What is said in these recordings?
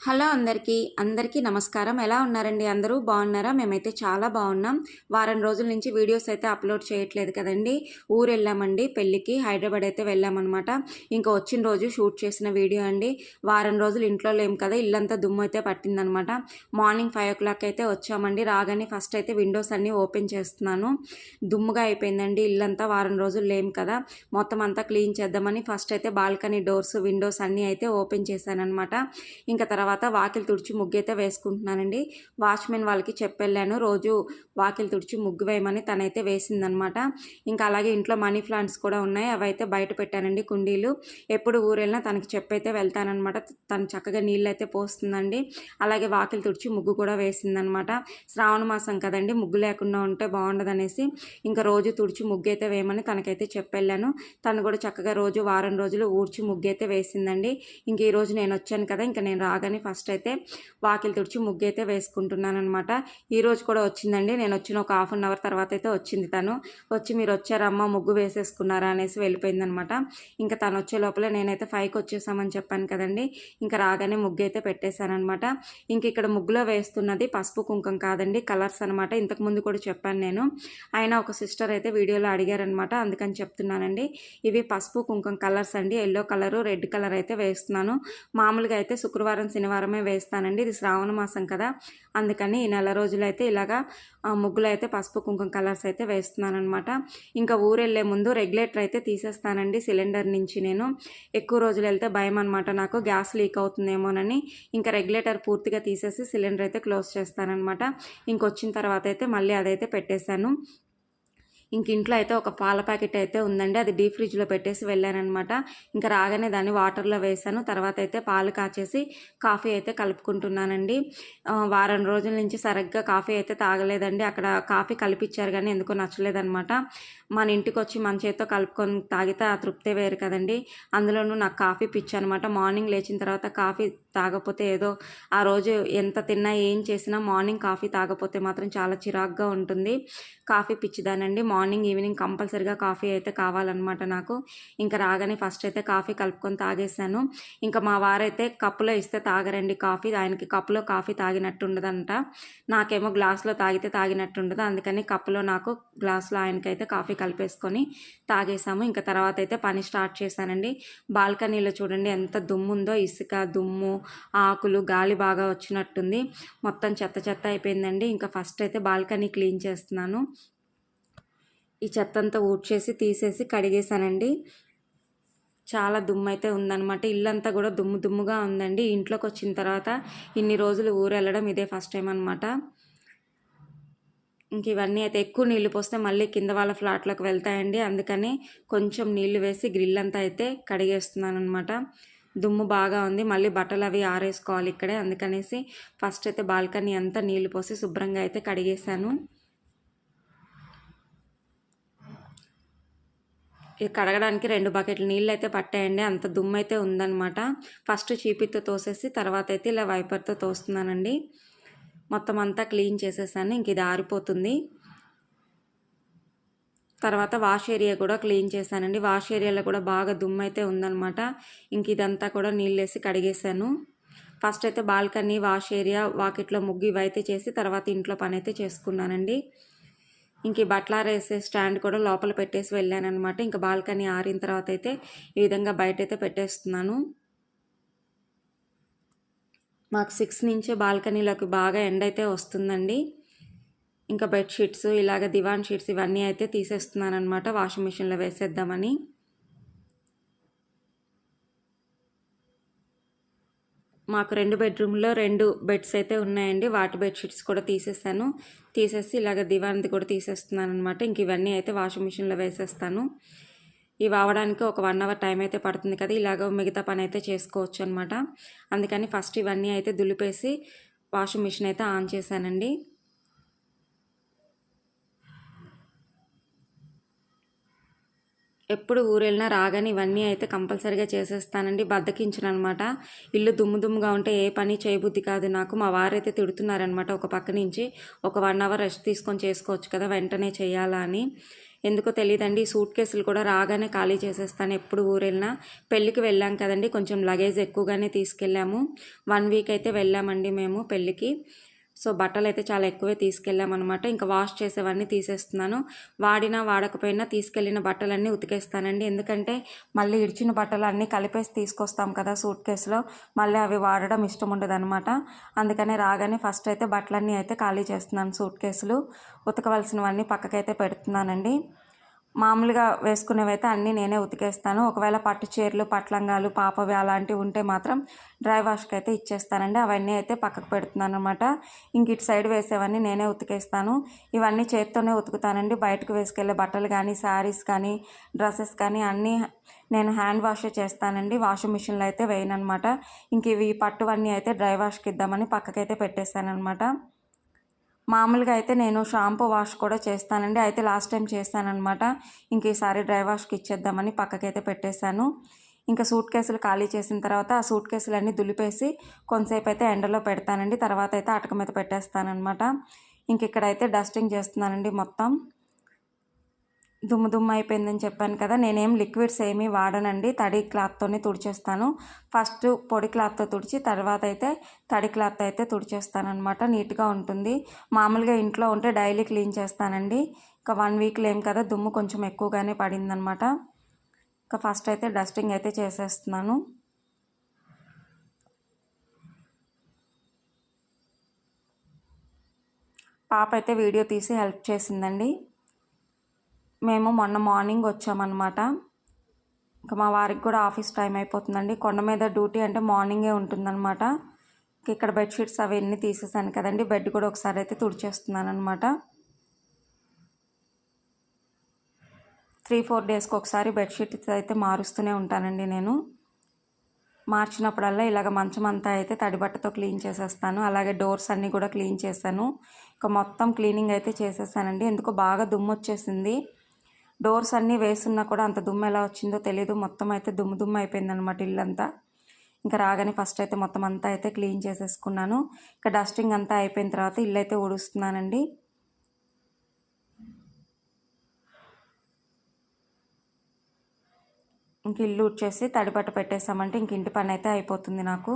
Hello అందరికీ అందరికీ నమస్కారం. ఎలా ఉన్నారండి అందరూ? బాగున్నారా? మేమైతే చాలా బాగున్నాం. వారం రోజుల నుంచి వీడియోస్ అయితే అప్లోడ్ చేయట్లేదు కదండి. ఊరు వెళ్ళామండి పెళ్ళికి. హైదరాబాద్ అయితే వెళ్ళామన్నమాట. ఇంకా వచ్చిన రోజు షూట్ చేసిన వీడియో అండి. వారం రోజులు ఇంట్లో లేం కదా ఇల్లంతా దుమ్ము అయితే పట్టిందనమాట మార్నింగ్ ఫైవ్ ఓ క్లాక్ అయితే వచ్చామండి. రాగానే ఫస్ట్ అయితే విండోస్ అన్నీ ఓపెన్ చేస్తున్నాను. దుమ్ముగా అయిపోయిందండి ఇల్లంతా. వారం రోజులు లేం కదా మొత్తం అంతా క్లీన్ చేద్దామని ఫస్ట్ అయితే బాల్కనీ డోర్స్ విండోస్ అన్నీ అయితే ఓపెన్ చేశాను అనమాట ఇంకా తర్వాత తర్వాత వాకిలి తుడిచి ముగ్గు అయితే వేసుకుంటున్నానండి. వాచ్మెన్ వాళ్ళకి చెప్పెళ్ళాను రోజు వాకిలి తుడిచి ముగ్గు వేయమని తనైతే వేసిందనమాట. ఇంకా అలాగే ఇంట్లో మనీ ప్లాంట్స్ కూడా ఉన్నాయి అవి అయితే బయట పెట్టానండి కుండీలు. ఎప్పుడు ఊరెళ్ళినా తనకి చెప్పైతే వెళ్తానమాట తను చక్కగా నీళ్ళు అయితే పోస్తుందండి. అలాగే వాకిలి తుడిచి ముగ్గు కూడా వేసిందనమాట. శ్రావణ మాసం కదండి ముగ్గు లేకుండా ఉంటే బాగుండదనేసి ఇంకా రోజు తుడిచి ముగ్గు అయితే వేయమని తనకైతే చెప్పెళ్ళాను. తను కూడా చక్కగా రోజు వారం రోజులు ఊడ్చి ముగ్గు అయితే వేసిందండి. ఇంక ఈ రోజు నేను వచ్చాను కదా ఇంకా నేను రాగానే అని ఫస్ట్ అయితే వాకిలి తుడిచి ముగ్గు అయితే వేసుకుంటున్నాను అనమాట ఈరోజు కూడా వచ్చిందండి. నేను వచ్చిన ఒక హాఫ్ అన్ అవర్ తర్వాత అయితే వచ్చింది తను. వచ్చి మీరు వచ్చారమ్మా ముగ్గు వేసేసుకున్నారా అనేసి వెళ్ళిపోయిందనమాట ఇంకా తను వచ్చే లోపల నేనైతే ఫైవ్కి వచ్చేసామని చెప్పాను కదండి. ఇంకా రాగానే ముగ్గు అయితే పెట్టేశానమాట ఇంక ఇక్కడ ముగ్గులో వేస్తున్నది పసుపు కుంకం కాదండి కలర్స్ అనమాట ఇంతకుముందు కూడా చెప్పాను నేను. ఆయన ఒక సిస్టర్ అయితే వీడియోలో అడిగారనమాట అందుకని చెప్తున్నానండి. ఇవి పసుపు కుంకం కలర్స్ అండి. ఎల్లో కలరు రెడ్ కలర్ అయితే వేస్తున్నాను. మామూలుగా అయితే శుక్రవారం సినిమా శనివారమే వేస్తానండి. ఇది శ్రావణ మాసం కదా. అందుకని ఈ నెల రోజులైతే ఇలాగా ముగ్గులు అయితే పసుపు కుంకుమ కలర్స్ అయితే వేస్తున్నాను అనమాట ఇంకా ఊరెళ్ళే ముందు రెగ్యులేటర్ అయితే తీసేస్తానండి సిలిండర్ నుంచి నేను. ఎక్కువ రోజులు వెళ్తే భయం అనమాట నాకు. గ్యాస్ లీక్ అవుతుందేమోనని ఇంకా రెగ్యులేటర్ పూర్తిగా తీసేసి సిలిండర్ అయితే క్లోజ్ చేస్తానమాట ఇంకొచ్చిన తర్వాత అయితే మళ్ళీ అదైతే పెట్టేశాను. ఇంక ఇంట్లో అయితే ఒక పాల ప్యాకెట్ అయితే ఉందండి. అది డీప్ ఫ్రిడ్జ్లో పెట్టేసి వెళ్ళానమాట ఇంకా రాగానే దాన్ని వాటర్లో వేసాను. తర్వాత అయితే పాలు కాచేసి కాఫీ అయితే కలుపుకుంటున్నానండి. వారం రోజుల నుంచి సరిగ్గా కాఫీ అయితే తాగలేదండి. అక్కడ కాఫీ కలిపిచ్చారు కానీ ఎందుకో నచ్చలేదనమాట మన ఇంటికి వచ్చి మన చేతితో కలుపుకొని తాగితే ఆ తృప్తే వేరు కదండి. అందులోనూ నాకు కాఫీ పిచ్చి అనమాట మార్నింగ్ లేచిన తర్వాత కాఫీ తాగపోతే ఏదో ఆ రోజు ఎంత తిన్నా ఏం చేసినా మార్నింగ్ కాఫీ తాగపోతే మాత్రం చాలా చిరాగ్గా ఉంటుంది. కాఫీ పిచ్చిదానండి. మార్నింగ్ ఈవినింగ్ కంపల్సరిగా కాఫీ అయితే కావాలన్నమాట నాకు. ఇంకా రాగానే ఫస్ట్ అయితే కాఫీ కలుపుకొని తాగేసాను ఇంకా మా వారైతే కప్పులో ఇస్తే తాగరండి కాఫీ. ఆయనకి కప్పులో కాఫీ తాగినట్టు ఉండదంట నాకేమో గ్లాస్లో తాగితే తాగినట్టు ఉండదు అందుకని కప్పులో నాకు గ్లాస్లో ఆయనకైతే కాఫీ కలిపేసుకొని తాగేసాము ఇంకా తర్వాత అయితే పని స్టార్ట్ చేశానండి. బాల్కనీలో చూడండి ఎంత దుమ్ము ఉందో ఇసుక దుమ్ము ఆకులు గాలి బాగా వచ్చినట్టుంది. మొత్తం చెత్త చెత్త అయిపోయిందండి. ఇంకా ఫస్ట్ అయితే బాల్కనీ క్లీన్ చేస్తున్నాను. ఈ చెత్త అంతా ఊడ్చేసి తీసేసి కడిగేశానండి. చాలా దుమ్ము అయితే ఉందన్నమాట. ఇల్లంతా కూడా దుమ్ము దుమ్ముగా ఉందండి. ఇంట్లోకి వచ్చిన తర్వాత ఇన్ని రోజులు ఊరు వెళ్ళడం ఇదే ఫస్ట్ టైం అనమాట ఇంక ఇవన్నీ అయితే ఎక్కువ నీళ్ళు పోస్తే మళ్ళీ కింద వాళ్ళ ఫ్లాట్లోకి వెళ్తాయండి. అందుకని కొంచెం నీళ్ళు వేసి గ్రిల్ అంతా అయితే కడిగేస్తున్నాను అనమాట దుమ్ము బాగా ఉంది. మళ్ళీ బట్టలు అవి ఆరేసుకోవాలి ఇక్కడే. అందుకనేసి ఫస్ట్ అయితే బాల్కనీ అంతా నీళ్ళు పోసి శుభ్రంగా అయితే కడిగేశాను. ఇది కడగడానికి రెండు బకెట్లు నీళ్ళు అయితే పట్టాయండి. అంత దుమ్ము అయితే ఉందన్నమాట. ఫస్ట్ చీపితో తోసేసి తర్వాత అయితే ఇలా వైపర్తో తోస్తున్నానండి. మొత్తం అంతా క్లీన్ చేసేసాను. ఇంక ఇది ఆరిపోతుంది. తర్వాత వాష్ ఏరియా కూడా క్లీన్ చేశానండి. వాష్ ఏరియాలో కూడా బాగా దుమ్ము అయితే ఉందనమాట ఇంక ఇదంతా కూడా నీళ్ళేసి కడిగేశాను. ఫస్ట్ అయితే బాల్కనీ వాష్ ఏరియా వాకిట్లో ముగ్గు ఇవైతే చేసి తర్వాత ఇంట్లో పని అయితే చేసుకున్నానండి. ఇంక ఈ బట్టలారేసే స్టాండ్ కూడా లోపల పెట్టేసి వెళ్ళానమాట ఇంకా బాల్కనీ ఆరిన తర్వాత అయితే ఈ విధంగా బయట అయితే పెట్టేస్తున్నాను. మాకు సిక్స్ నుంచే బాల్కనీలోకి బాగా ఎండ అయితే వస్తుందండి. ఇంకా బెడ్షీట్స్ ఇలాగ దివాన్ షీట్స్ ఇవన్నీ అయితే తీసేస్తున్నాను అనమాట వాషింగ్ మిషన్లో వేసేద్దామని. మాకు రెండు బెడ్రూమ్లో రెండు బెడ్స్ అయితే ఉన్నాయండి. వాటి బెడ్షీట్స్ కూడా తీసేసాను. తీసేసి ఇలాగ దివాన్ది కూడా తీసేస్తున్నాను అనమాట ఇంక ఇవన్నీ అయితే వాషింగ్ మిషన్లో వేసేస్తాను. ఇవి అవడానికి ఒక వన్ అవర్ టైం అయితే పడుతుంది కదా ఇలాగ మిగతా పని అయితే చేసుకోవచ్చు అనమాట అందుకని ఫస్ట్ ఇవన్నీ అయితే దులిపేసి వాషింగ్ మిషన్ అయితే ఆన్ చేశానండి. ఎప్పుడు ఊరెళ్ళినా రాగానే ఇవన్నీ అయితే కంపల్సరీగా చేసేస్తానండి. బద్దకించను అనమాట ఇల్లు దుమ్ము దుమ్ముగా ఉంటే ఏ పని చేయబుద్ధి కాదు నాకు. మా వారైతే తిడుతున్నారనమాట ఒక పక్క నుంచి. ఒక వన్ అవర్ రెస్ట్ తీసుకొని చేసుకోవచ్చు కదా వెంటనే చేయాలా అని. ఎందుకో తెలియదండి సూట్ కేసులు కూడా రాగానే ఖాళీ చేసేస్తాను ఎప్పుడు ఊరు వెళ్ళినా పెళ్ళికి వెళ్ళాం కదండి కొంచెం లగేజ్ ఎక్కువగానే తీసుకెళ్ళాము. వన్ వీక్ అయితే వెళ్ళామండి మేము పెళ్ళికి. సో బట్టలు అయితే చాలా ఎక్కువే తీసుకెళ్ళామన్నమాట. ఇంకా వాష్ చేసేవన్నీ తీసేస్తున్నాను. వాడినా వాడకపోయినా తీసుకెళ్ళిన బట్టలన్నీ ఉతికేస్తానండి. ఎందుకంటే మళ్ళీ ఇడిచిన బట్టలు అన్నీ కలిపేసి తీసుకొస్తాం కదా సూట్ కేసులో. మళ్ళీ అవి వాడడం ఇష్టం ఉండదన్నమాట. అందుకనే రాగానే ఫస్ట్ అయితే బట్టలన్నీ అయితే ఖాళీ చేస్తున్నాను సూట్ కేసులు. ఉతకవలసినవన్నీ పక్కకైతే పెడుతున్నానండి. మామూలుగా వేసుకునేవి అయితే అన్నీ నేనే ఉతికేస్తాను. ఒకవేళ పట్టు చీరలు పట్లంగాలు పాపవి అలాంటివి ఉంటే మాత్రం డ్రై వాష్కి అయితే ఇచ్చేస్తానండి. అవన్నీ అయితే పక్కకు పెడుతున్నాను అనమాట ఇంక ఇటు సైడ్ వేసేవన్నీ నేనే ఉతికేస్తాను. ఇవన్నీ చేత్తోనే ఉతుకుతానండి. బయటకు వేసుకెళ్ళే బట్టలు కానీ శారీస్ కానీ డ్రెస్సెస్ కానీ అన్నీ నేను హ్యాండ్ వాష్ చేస్తానండి. వాషింగ్ మిషన్లో అయితే వేయను అనమాట ఇంక ఇవి పట్టువన్నీ అయితే డ్రై వాష్కి ఇద్దామని పక్కకైతే పెట్టేస్తాను అనమాట మామూలుగా అయితే నేను షాంపూ వాష్ కూడా చేస్తానండి. అయితే లాస్ట్ టైం చేస్తానమాట ఇంక ఈసారి డ్రై వాష్కి ఇచ్చేద్దామని పక్కకైతే పెట్టేశాను. ఇంకా సూట్ కేసులు ఖాళీ చేసిన తర్వాత ఆ సూట్ కేసులన్నీ దులిపేసి కొంతసేపు అయితే ఎండలో పెడతానండి. తర్వాత అయితే అటక మీద పెట్టేస్తానమాట ఇంక ఇక్కడైతే డస్టింగ్ చేస్తున్నానండి మొత్తం. దుమ్ము దుమ్ము అయిపోయిందని చెప్పాను కదా నేనేం లిక్విడ్స్ ఏమీ వాడనండి. తడి క్లాత్తోనే తుడిచేస్తాను. ఫస్ట్ పొడి క్లాత్తో తుడిచి తర్వాత అయితే తడి క్లాత్ అయితే తుడిచేస్తాను అనమాట నీట్గా ఉంటుంది. మామూలుగా ఇంట్లో ఉంటే డైలీ క్లీన్ చేస్తానండి. ఇంకా వన్ వీక్లో ఏం కదా దుమ్ము కొంచెం ఎక్కువగానే పడిందనమాట ఇంకా ఫస్ట్ అయితే డస్టింగ్ అయితే చేసేస్తున్నాను. పాప అయితే వీడియో తీసి హెల్ప్ చేసిందండి. మేము మొన్న మార్నింగ్ వచ్చామన్నమాట. ఇంకా మా వారికి కూడా ఆఫీస్ టైం అయిపోతుందండి. కొండ మీద డ్యూటీ అంటే మార్నింగే ఉంటుందన్నమాట. ఇక్కడ బెడ్షీట్స్ అవన్నీ తీసేసాను కదండి. బెడ్ కూడా ఒకసారి అయితే తుడిచేస్తున్నాను అనమాట త్రీ ఫోర్ డేస్కి ఒకసారి బెడ్షీట్ అయితే మారుస్తూనే ఉంటానండి నేను. మార్చినప్పుడల్లా ఇలాగ మంచం అంతా అయితే తడిబట్టతో క్లీన్ చేసేస్తాను. అలాగే డోర్స్ అన్నీ కూడా క్లీన్ చేశాను. ఇక మొత్తం క్లీనింగ్ అయితే చేసేసానండి. ఎందుకో బాగా దుమ్ము వచ్చేసింది. డోర్స్ అన్నీ వేసున్నా కూడా అంత దుమ్ము ఎలా వచ్చిందో తెలియదు మొత్తం అయితే దుమ్ము దుమ్ము అయిపోయింది అనమాట ఇల్లంతా. ఇంకా రాగానే ఫస్ట్ అయితే మొత్తం అంతా అయితే క్లీన్ చేసేసుకున్నాను. ఇంకా డస్టింగ్ అంతా అయిపోయిన తర్వాత ఇల్లు అయితే ఊడుస్తున్నానండి. ఇంక ఇల్లు వచ్చేసి తడిపట్ట పెట్టేసామంటే ఇంక ఇంటి పని అయితే అయిపోతుంది నాకు.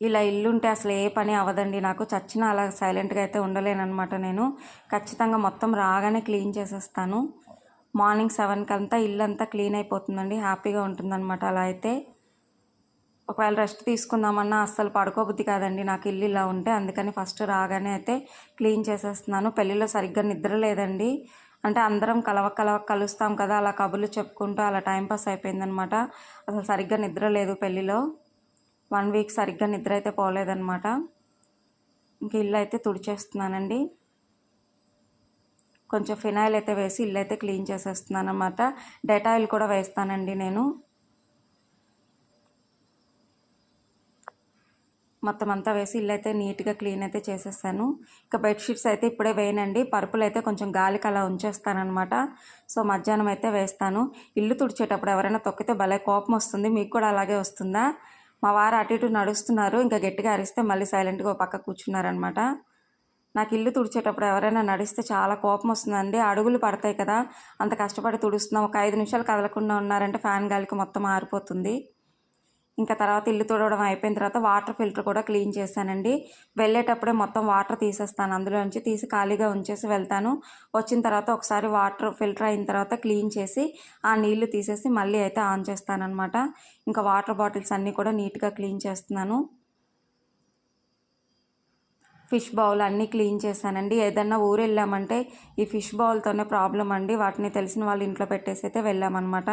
ఇలా ఇల్లు ఉంటే అసలు ఏ పని అవ్వదండి నాకు చచ్చిన అలా సైలెంట్గా అయితే ఉండలేనమాట నేను. ఖచ్చితంగా మొత్తం రాగానే క్లీన్ చేసేస్తాను. మార్నింగ్ సెవెన్కి అంతా ఇల్లు అంతా క్లీన్ అయిపోతుందండి. హ్యాపీగా ఉంటుందన్నమాట అలా అయితే. ఒకవేళ రెస్ట్ తీసుకుందామన్నా అస్సలు పడుకోబుద్ధి కాదండి. నాకు ఇల్లు ఇలా ఉంటే అందుకని ఫస్ట్ రాగానే అయితే క్లీన్ చేసేస్తున్నాను. పెళ్ళిలో సరిగ్గా నిద్ర లేదండి. అంటే అందరం కలవ కలవ కలుస్తాం కదా అలా కబుర్లు చెప్పుకుంటూ అలా టైంపాస్ అయిపోయిందనమాట అసలు సరిగ్గా నిద్ర లేదు పెళ్ళిలో. వన్ వీక్ సరిగ్గా నిద్ర అయితే పోలేదన్నమాట. ఇంక ఇల్లు అయితే తుడిచేస్తున్నానండి. కొంచెం ఫినాయిల్ అయితే వేసి ఇల్లు అయితే క్లీన్ చేసేస్తున్నాను అనమాట డెటాయిల్ కూడా వేస్తానండి నేను. మొత్తం అంతా వేసి ఇల్లు అయితే నీట్గా క్లీన్ అయితే చేసేసాను. ఇంకా బెడ్షీట్స్ అయితే ఇప్పుడే వేయనండి. పరుపులు అయితే కొంచెం గాలికి అలా ఉంచేస్తానమాట సో మధ్యాహ్నం అయితే వేస్తాను. ఇల్లు తుడిచేటప్పుడు ఎవరైనా తొక్కితే భలే కోపం వస్తుంది. మీకు కూడా అలాగే వస్తుందా? మా వారు అటు ఇటు నడుస్తున్నారు ఇంకా గట్టిగా అరిస్తే మళ్ళీ సైలెంట్గా పక్క కూర్చున్నారనమాట నాకు ఇల్లు తుడిచేటప్పుడు ఎవరైనా నడిస్తే చాలా కోపం వస్తుందండి. అడుగులు పడతాయి కదా అంత కష్టపడి తుడుస్తున్నాం ఒక ఐదు నిమిషాలు కదలకుండా ఉన్నారంటే ఫ్యాన్ గాలికి మొత్తం ఆరిపోతుంది. ఇంకా తర్వాత ఇల్లు తుడవడం అయిపోయిన తర్వాత వాటర్ ఫిల్టర్ కూడా క్లీన్ చేశానండి. వెళ్ళేటప్పుడే మొత్తం వాటర్ తీసేస్తాను. అందులో నుంచి తీసి ఖాళీగా ఉంచేసి వెళ్తాను. వచ్చిన తర్వాత ఒకసారి వాటర్ ఫిల్టర్ అయిన తర్వాత క్లీన్ చేసి ఆ నీళ్ళు తీసేసి మళ్ళీ అయితే ఆన్ చేస్తానమాట ఇంకా వాటర్ బాటిల్స్ అన్నీ కూడా నీట్గా క్లీన్ చేస్తున్నాను. ఫిష్ బౌల్ అన్నీ క్లీన్ చేశానండి. ఏదన్నా ఊరు వెళ్ళామంటే ఈ ఫిష్ బౌల్తోనే ప్రాబ్లం అండి. వాటిని తెలిసిన వాళ్ళ ఇంట్లో పెట్టేసి అయితే వెళ్ళామన్నమాట.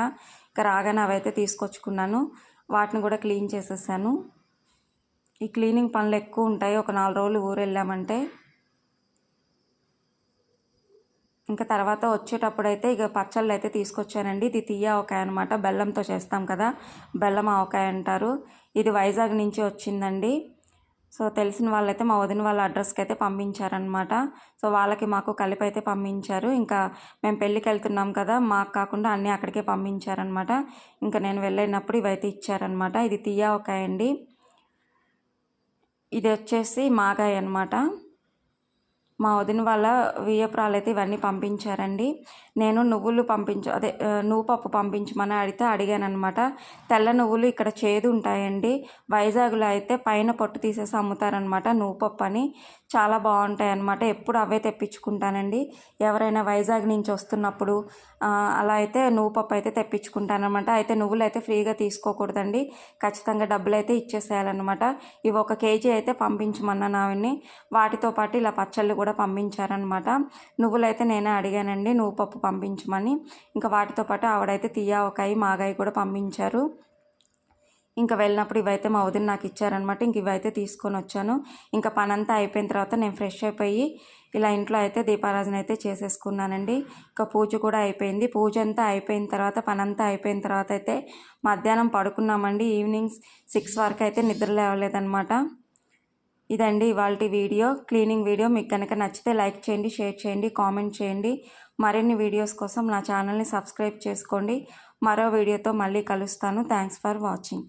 ఇంకా రాగానే అవైతే తీసుకొచ్చుకున్నాను. వాటిని కూడా క్లీన్ చేసేసాను. ఈ క్లీనింగ్ పనులు ఎక్కువ ఉంటాయి. ఒక నాలుగు రోజులు ఊరు వెళ్ళామంటే. ఇంకా తర్వాత వచ్చేటప్పుడు అయితే ఇక పచ్చళ్ళు అయితే తీసుకొచ్చానండి. ఇది తీయ ఆవకాయ అనమాట బెల్లంతో చేస్తాం కదా. బెల్లం ఆవకాయ అంటారు. ఇది వైజాగ్ నుంచి వచ్చిందండి. సో తెలిసిన వాళ్ళైతే మా వదిన వాళ్ళ అడ్రస్కి అయితే పంపించారనమాట సో వాళ్ళకి మాకు కలిపి అయితే పంపించారు. ఇంకా మేము పెళ్ళికి వెళ్తున్నాం కదా మాకు కాకుండా అన్నీ అక్కడికే పంపించారనమాట ఇంకా నేను వెళ్ళినప్పుడు ఇవైతే ఇచ్చారనమాట ఇది తీయా ఒక అండి ఇది వచ్చేసి మాగాయ అనమాట మా వదిన వాళ్ళ వియ్యపురాలు అయితే ఇవన్నీ పంపించారండి. నేను నువ్వులు పంపించు అదే నువ్వు పప్పు పంపించమని అడిగితే అడిగాను అనమాట తెల్ల నువ్వులు ఇక్కడ చేదు ఉంటాయండి. వైజాగ్లో అయితే పైన పొట్టు తీసేసి అమ్ముతారనమాట నువ్వు పప్పు అని చాలా బాగుంటాయి అనమాట ఎప్పుడు అవే తెప్పించుకుంటానండి. ఎవరైనా వైజాగ్ నుంచి వస్తున్నప్పుడు అలా అయితే నువ్వు పప్పు అయితే తెప్పించుకుంటానమాట అయితే నువ్వులు అయితే ఫ్రీగా తీసుకోకూడదండి. ఖచ్చితంగా డబ్బులు అయితే ఇచ్చేసేయాలన్నమాట. ఇవి ఒక కేజీ అయితే పంపించమన్నాను ఆవిడ్ని వాటితో పాటు ఇలా పచ్చళ్ళు కూడా పంపించారనమాట నువ్వులు అయితే నేనే అడిగానండి. నువ్వు పప్పు పంపించమని. ఇంకా వాటితో పాటు ఆవిడైతే ఒకాయి మాగాయి కూడా పంపించారు. ఇంకా వెళ్ళినప్పుడు ఇవైతే మా వదిన నాకు ఇచ్చారనమాట ఇంక ఇవైతే తీసుకొని వచ్చాను. ఇంకా పనంతా అయిపోయిన తర్వాత నేను ఫ్రెష్ అయిపోయి ఇలా ఇంట్లో అయితే దీపారాధన అయితే చేసేసుకున్నానండి. ఇంకా పూజ కూడా అయిపోయింది. పూజ అంతా అయిపోయిన తర్వాత పనంతా అయిపోయిన తర్వాత అయితే మధ్యాహ్నం పడుకున్నామండి. ఈవినింగ్ సిక్స్ వరకు అయితే నిద్ర లేవలేదన్నమాట. ఇదండి ఇవాళ వీడియో. క్లీనింగ్ వీడియో మీకు కనుక నచ్చితే లైక్ చేయండి షేర్ చేయండి కామెంట్ చేయండి. మరిన్ని వీడియోస్ కోసం నా ఛానల్ని సబ్స్క్రైబ్ చేసుకోండి. మరో వీడియోతో మళ్ళీ కలుస్తాను. Thanks for watching.